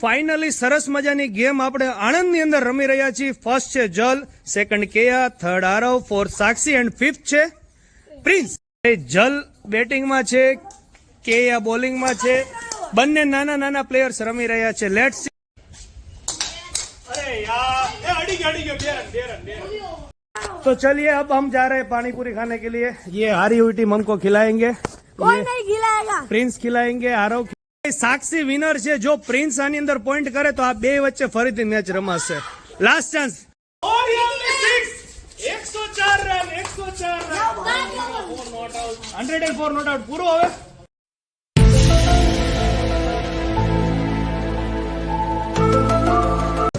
Finally સરસ મજાની game આપણે આણંદની અંદર રમી રહ્યા છીએ. ફર્સ્ટ છે Jal second Keya third Aarav fourth Sakshi and fifth છે પ્રિન્સ. જલ બેટિંગમાં છે કેયા બોલિંગમાં છે. બંને નાના નાના પ્લેયર્સ રમી રહ્યા છે. લેટ્સ તો ચલિએ અબ હમ જા રહે પાણીપુરી ખાને કે લીએ યે હારી હુઈ ટીમ હમકો ખિલાએંગે પ્રિન્સ ખિલાએંગે આરવ સાક્ષી વિનર છે. જો પ્રિન્સ આની અંદર પોઈન્ટ કરે તો આ બે વચ્ચે ફરીથી મેચ રમાશે. Last chance hundred and four not out પૂરો હવે.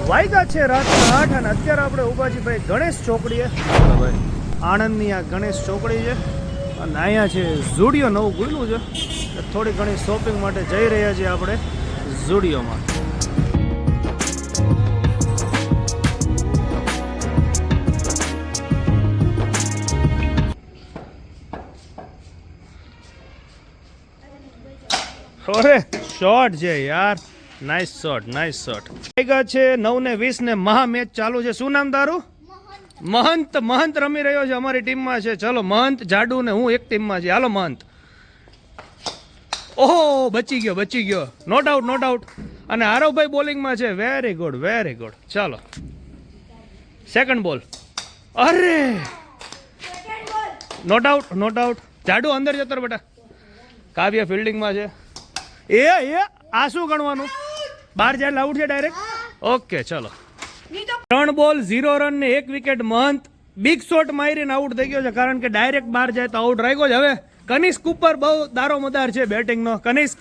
વાયગા છે રાતના આઠ અને અત્યારે આપણે ઊભા છીએ ભાઈ ગણેશ ચોકડીએ. આણંદની આ ગણેશ ચોકડી છે. અને અહીંયા છે ઝુડિયો નવું ખુલ્લું છે. થોડી ઘણી શોપિંગ માટે જઈ રહ્યા છીએ આપણે ઝુડિયોમાં. અરે શોટ છે યાર. નાઇસ શોટ નાઇસ શોટ છે નવ ને વીસ ને મહા મેચ ચાલુ છે. શું નામ તારું? મહંત મહંત રમી રહ્યો છે અમારી ટીમમાં છે. ચલો મહંત જાડુ ને હું એક ટીમમાં છે હાલો મહંત. ઓહો બચી ગયો બચી ગયો. નો ડાઉટ નો ડાઉટ અને આરવભાઈ બોલિંગમાં છે. વેરી ગુડ વેરી ગુડ ચાલો. સેકન્ડ બોલ અરે! નો ડાઉટ નો ડાઉટ જાડુ અંદર જતો બેટા. કાવ્ય ફિલ્ડિંગમાં છે. એ એ આ શું ગણવાનું? બાર જાય આઉટ છે ડાયરેક્ટ ઓકે ચલો. ત્રણ બોલ ઝીરો રન ને એક વિકેટ મહંત. બિગ શોટ મારીને આઉટ થઈ ગયો છે, કારણ કે ડાયરેક્ટ બહાર જાય તો આઉટ રાખ્યો છે. હવે કનિષ્ક ઉપર બહુ દારો મદાર છે બેટિંગનો કનિષ્ક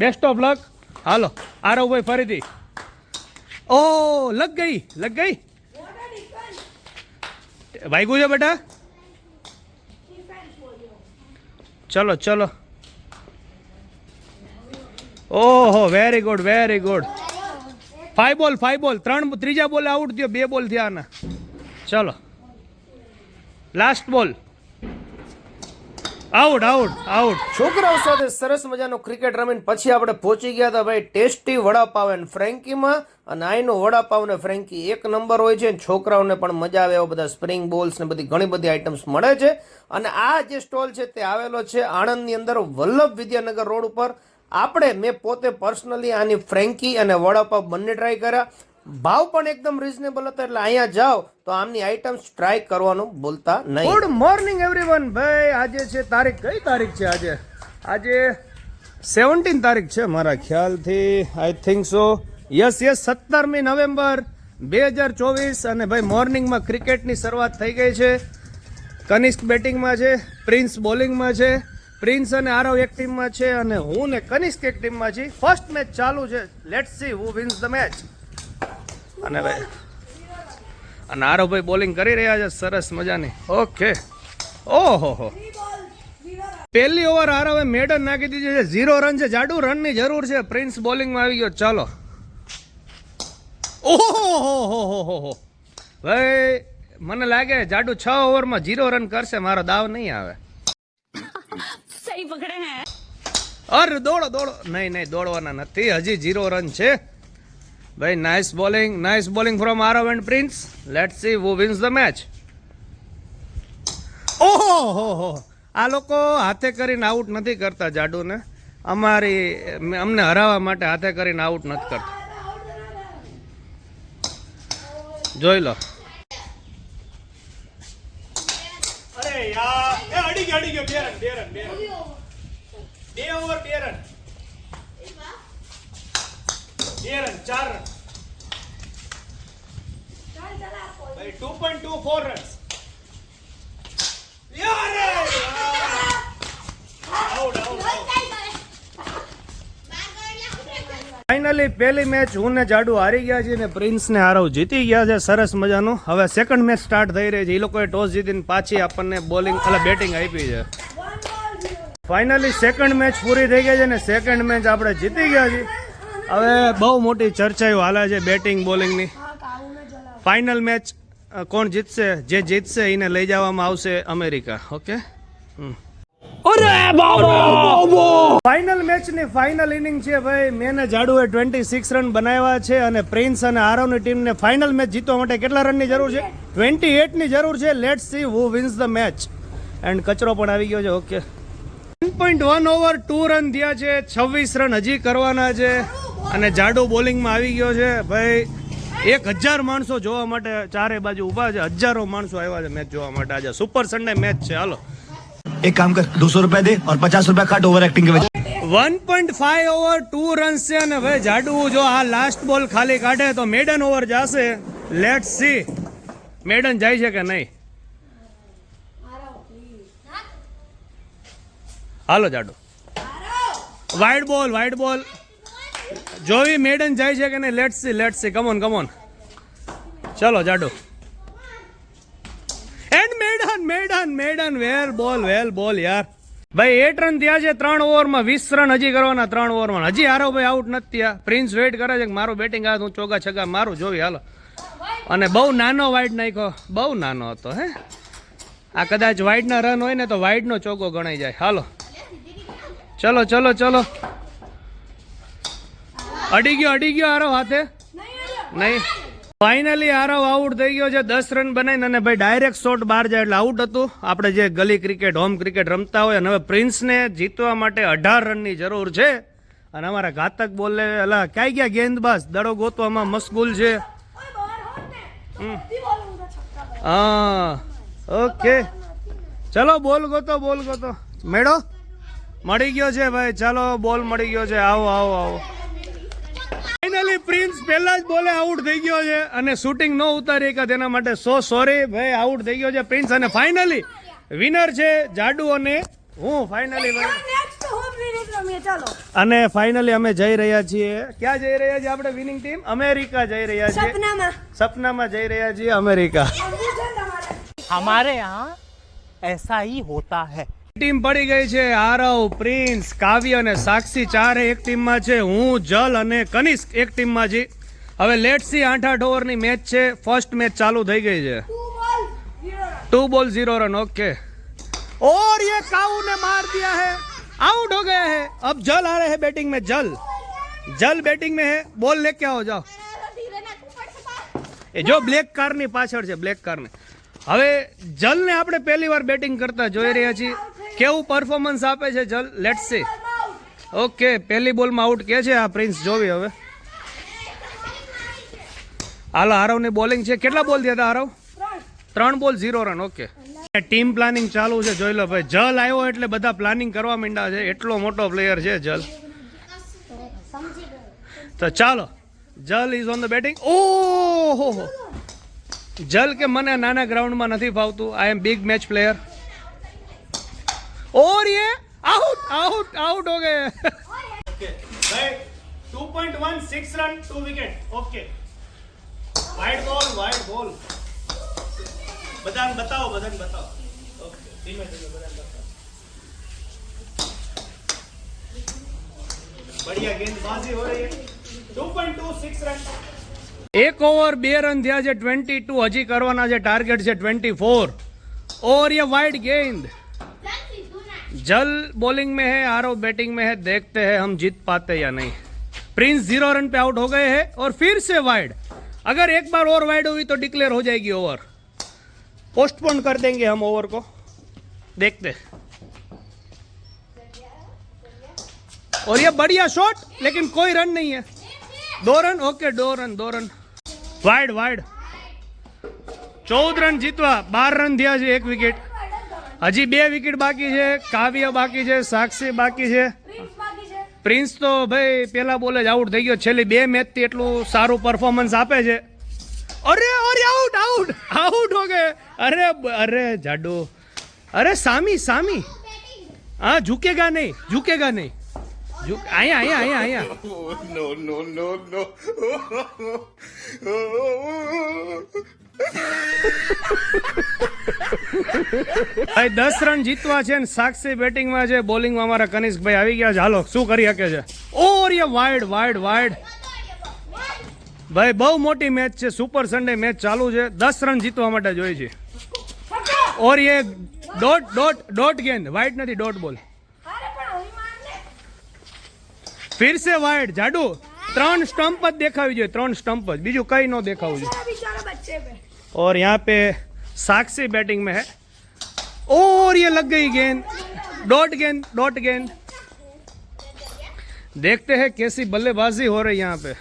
બેસ્ટ ઓફ લક હાલો, આરવભાઈ ફરીથી. ઓ, લગ ગઈ લગ ગઈ. વાગ્યું છે બેટા? ચલો ચલો. ઓહો very good very good five ball, five ball. ત્રણ, ત્રીજા બોલે આઉટ થયો, બે બોલ થયા આના. ચલો. લાસ્ટ બોલ આઉટ આઉટ આઉટ છોકરાઓ સાથે સરસ મજાનો ક્રિકેટ રમીને પછી આપણે પહોંચી ગયા હતા ભાઈ ટેસ્ટી વડાપાવ એન્ડ ફ્રેન્કીમાં. અને આઈનો વડાપાવ ને ફ્રેન્કી એક નંબર હોય છે છોકરાઓને પણ મજા આવે એવા બધા સ્પ્રિંગ બોલ્સ ને બધી ઘણી બધી આઇટમ્સ મળે છે. અને આ જે સ્ટોલ છે તે આવેલો છે આણંદની અંદર વલ્લભ વિદ્યાનગર રોડ ઉપર. આપણે મેં પોતે પર્સનલી આની ફ્રેન્કી અને વડાપાવ બંને ટ્રાય કર્યા. ભાવ પણ એકદમ રિઝનેબલ હતો, એટલે અહીંયા જાઓ તો આમની આઇટમ્સ ટ્રાય કરવાનું ભૂલતા નહીં. ગુડ મોર્નિંગ એવરીવન ભાઈ, આજે છે તારીખ, કઈ તારીખ છે આજે? આજે સેવન્ટીન તારીખ છે, મારા ખ્યાલથી I think so yes yes સત્તરમી નવેમ્બર બે હજાર ચોવીસ અને ભાઈ મોર્નિંગમાં ક્રિકેટની શરૂઆત થઈ ગઈ છે. કનિષ્ક બેટિંગમાં છે પ્રિન્સ બોલિંગમાં છે. પ્રિન્સ અને આરવ એક ટીમમાં છે અને હું ને કનિષ્ક એક ટીમમાં છીએ. ફર્સ્ટ મેચ ચાલુ છે. Let's see who wins the match અને ભાઈ અને આરવભાઈ બોલિંગ કરી રહ્યા છે. સરસ મજાની. ઓકે ઓહો, હો. પહેલી ઓવર આરવે મેડન નાખી દીધી છે. ઝીરો રન છે. જાડુ રનની જરૂર છે. પ્રિન્સ બોલિંગમાં આવી ગયો. ચાલો. ઓહો, હો હો હો ભાઈ, મને લાગે જાડુ છ ઓવરમાં ઝીરો રન કરશે. મારો દાવ નહીં આવે. અરે દોડો દોડો. નહીં નહીં દોડવાના નથી. હજી ઝીરો રન છે. ભાઈ nice bowling nice bowling from Aarav and Prince let see who wins the match ઓહો હો હો. આ લોકો હાથે કરીને આઉટ નથી કરતા જાડુને. અમારી અમને હરાવવા માટે હાથે કરીને આઉટ નથી કરતા. જોઈ લો. અરે યાર એ અડી ગયો અડી ગયો. બે રન બે રન બે રન બે ઓવર બે રન બે રન ચાર રન ભાઈ two point two four run finally પહેલી મેચ હું ને જાડુ હારી ગયા છે ને પ્રિન્સને હારવ જીતી ગયા છે. સરસ મજાનું. હવે સેકન્ડ મેચ સ્ટાર્ટ થઈ રહી છે. એ લોકોએ ટોસ જીતીને પાછી આપણને બોલિંગ એટલે બેટિંગ આપી છે. ફાઇનલી સેકન્ડ મેચ પૂરી થઈ ગઈ છે ને સેકન્ડ મેચ આપણે જીતી ગયા છીએ. હવે બહુ મોટી ચર્ચાઓ હાલે છે બેટિંગ બોલિંગની ફાઇનલ મેચ કોણ જીતશે? જે જીતશે એને લઈ જવામાં આવશે અમેરિકા. ઓકે ફાઇનલ મેચની ફાઇનલ ઇનિંગ છે ભાઈ. મેને જાડુએ ટ્વેન્ટી સિક્સ રન બનાવ્યા છે અને પ્રિન્સ અને આરવની ટીમને ફાઇનલ મેચ જીતવા માટે કેટલા રનની જરૂર છે? ટ્વેન્ટી એટની જરૂર છે. Let's see who wins the match and કચરો પણ આવી ગયો છે. Okay one point one over two run થયા છે છવ્વીસ રન હજી કરવાના છે અને જાડુ બોલિંગમાં આવી ગયો છે. ભાઈ એક હજાર માણસો જોવા માટે ચારે બાજુ ઊભા છે. હજારો માણસો આવ્યા છે મેચ જોવા માટે આજે. સુપર સન્ડે મેચ છે. હાલો. એક કામ કર દોસો રૂપિયા દે ઓર પચાસ રૂપિયા કાટ over acting one point five over two runs છે અને ભાઈ જાડુ જો આ લાસ્ટ બોલ ખાલી કાઢે તો મેડન ઓવર જશે. લેટ સી મેડન જાય છે કે નહીં? હાલો જાડુ. વાઇડ બોલ વાઇડ બોલ જોવી મેડન જાય છે કે નહીં? Let see let see come on come on ચલો જાડુ. And maiden maiden maiden. Well ball well ball યાર. ભાઈ એટ રન થયા છે, ત્રણ ઓવરમાં વીસ રન હજી કરવાના, ત્રણ ઓવરમાં. હજી હારો ભાઈ આઉટ નથી થયા. પ્રિન્સ વેઇટ કરે છે કે મારું બેટિંગ તો હું ચોગા છગા મારું જોઈ હાલો. અને બહુ નાનો વાઇડ નાખ્યો. બહુ નાનો હતો, હે? આ કદાચ વાઇડના રન હોય ને તો વાઇડનો ચોગો ગણાઈ જાય. હાલો. ચલો ચલો ચલો. અડી ગયો અડી ગયો હારો હાથે. નહીં. ફાઇનલી આરવ આઉટ થઈ ગયો છે. દસ રન બનાવીને અને ભાઈ ડાયરેક્ટ શોટ બહાર જાય એટલે આઉટ હતું. આપણે જે ગલી ક્રિકેટ હોમ ક્રિકેટ રમતા હોય અને હવે પ્રિન્સને જીતવા માટે અઢાર રનની જરૂર છે. અને અમારા ઘાતક બોલે, અલા ક્યાંય ગયા ગેંદબાજ દડો ગોતવામાં મશગુલ છે. હા. ઓકે ચલો, બોલ ગોતો બોલ ગોતો. મેળો. મળી ગયો છે ભાઈ ચાલો બોલ મળી ગયો છે. આવો આવો આવો. ફાઇનલી પ્રિન્સ પહેલા જ બોલે આઉટ થઈ ગયો છે અને શૂટિંગ ન ઉતારી કે તેના માટે સો સોરી ભાઈ આઉટ થઈ ગયો છે પ્રિન્સ અને ફાઇનલી વિનર છે જાડુ અને હું ફાઇનલી અને ફાઇનલી અમે જઈ રહ્યા છીએ. ક્યાં જઈ રહ્યા છીએ આપણે વિનિંગ ટીમ અમેરિકા જઈ રહ્યા છીએ. સપનામાં. જઈ રહ્યા છીએ અમેરિકા. હમારે યહાં એસા હોતા હૈ ટીમ પડી ગઈ છે, આરવ, પ્રિન્સ, કાવ્ય અને સાક્ષી ચારે એક ટીમમાં છે. હું, જલ અને કનિષ્ક એક ટીમમાં છે હવે લેટ સી આઠ આઠ ઓવરની મેચ છે. ફર્સ્ટ મેચ ચાલુ થઈ ગઈ છે. ટુ બોલ ઝીરો રન ઓકે ઓર યે કાઉ ને માર દિયા હે આઉટ હો ગયા હે અબ જલ આ રહે હે બેટિંગ મે જલ જલ બેટિંગ મે હે બોલ લેકે આવો જાઓ એ જો બ્લેક કારની પાછળ છે બ્લેક કાર કારની હવે જલ ને આપણે પહેલી વાર બેટિંગ કરતા જોઈ રહ્યા છીએ. કેવું પરફોર્મન્સ આપે છે, જલ લેટ્સ સી ઓકે પહેલી બોલમાં આઉટ કે છે આ પ્રિન્સ જોવી હવે. હાલો, હારવની બોલિંગ છે. કેટલા બોલ થયા હતા આરવ ત્રણ ball zero run okay team planning ચાલુ છે, જોઈ લો ભાઈ. જલ આવ્યો એટલે બધા પ્લાનિંગ કરવા માંડ્યા છે. એટલો મોટો પ્લેયર છે જલ. તો ચાલો, Jal is on the batting ઓહો જલ કે મને નાના ગ્રાઉન્ડમાં નથી ફાવતું. I am big match player और ये आउट आउट आउट हो गए ओके भाई 2.16 run two wicket okay wide ball wide ball બધાને બતાવો બધાને બતાવો ઓકે ધીમે ધીમે બધાને બતાવો बढ़िया गेंदबाजी हो रही है 2.26 રન એક ઓવર બે રન થયા છે 22 હજી કરવાના છે ટાર્ગેટ છે 24 और ये वाइड गेंद जल बॉलिंग में है आरव बैटिंग में है देखते हैं हम जीत पाते या नहीं प्रिंस जीरो रन पे आउट हो गए हैं और फिर से वाइड अगर एक बार और वाइड हुई तो डिक्लेयर हो जाएगी ओवर पोस्टपोन कर देंगे हम ओवर को देखते हैं। और ये बढ़िया शॉट लेकिन कोई रन नहीं है दो रन ओके दो रन दो रन वाइड वाइड ચૌદ રન જીતવા બાર રન થયા છે એક વિકેટ હજી બે વિકેટ બાકી છે, કાવ્ય બાકી છે, સાક્ષી બાકી છે. પ્રિન્સ તો ભાઈ પેલા બોલે જ આઉટ થઈ ગયો. છેલ્લી બે મેચથી એટલું સારું પરફોર્મન્સ આપે છે. અરે અરે આઉટ આઉટ આઉટ હો ગયે. અરે અરે, જાડુ. અરે, સામી સામી. હા, ઝૂકેગા નહીં ઝૂકેગા નહીં. ઝુક- અહીંયા અહીંયા અહીંયા અહીંયા ભાઈ દસ રન જીતવા છે ને સાક્ષી બેટિંગમાં છે. બોલિંગમાં અમારા કનિષ્કભાઈ આવી ગયા છે. હાલો શું કરી શકે છે? ઓર એ વાઇડ વાઇડ વાઇડ ભાઈ બહુ મોટી મેચ છે. સુપર સન્ડે મેચ ચાલુ છે. દસ રન જીતવા માટે જોઈએ છે ઓર એ ડોટ ડોટ ડોટ ગેન વાઇડ નથી ડોટ બોલ ફિર સે વાઇડ જાડુ ત્રણ સ્ટમ્પ જ દેખાવી જોઈએ ત્રણ સ્ટમ્પ જ બીજું કઈ ન દેખાવું જોઈએ बेचारा बेचारा बच्चे पे और यहाँ पे साक्षी बैटिंग में है और ये लग गई गेंद डॉट गेंद डॉट गेंद देखते हैं कैसी बल्लेबाजी हो रही है यहाँ पे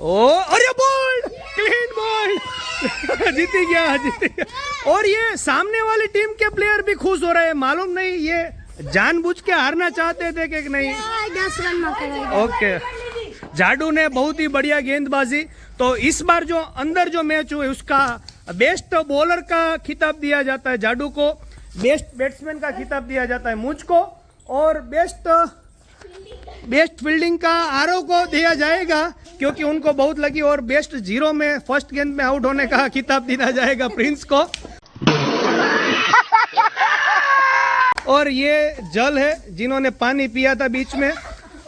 ओ अरे बॉल क्लीन बॉल जीती गया जीती गया और ये सामने वाली टीम के प्लेयर भी खुश हो रहे हैं मालूम नहीं ये जानबूझ के हारना चाहते थे कि नहीं? ओके जाडू ने बहुत ही बढ़िया गेंदबाजी। तो इस बार जो अंदर जो मैच हुए, उसका बेस्ट बॉलर का खिताब दिया जाता है जाडू को। बेस्ट बैट्समैन का खिताब दिया जाता है मुझको। और बेस्ट बेस्ट फील्डिंग का आरव को दिया जाएगा, क्योंकि उनको बहुत लगी। और बेस्ट ज़ीरो में फ़र्स्ट गेंद में आउट होने का खिताब दिया जाएगा प्रिंस को। और ये जल है, जिन्होंने पानी पिया था बीच में,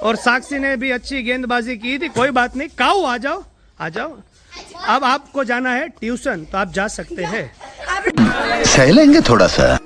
और साक्षी ने भी अच्छी गेंदबाजी की थी। कोई बात नहीं काउ आ जाओ आ जाओ। अब आपको जाना है ट्यूशन तो आप जा सकते हैं। सह लेंगे थोड़ा सा।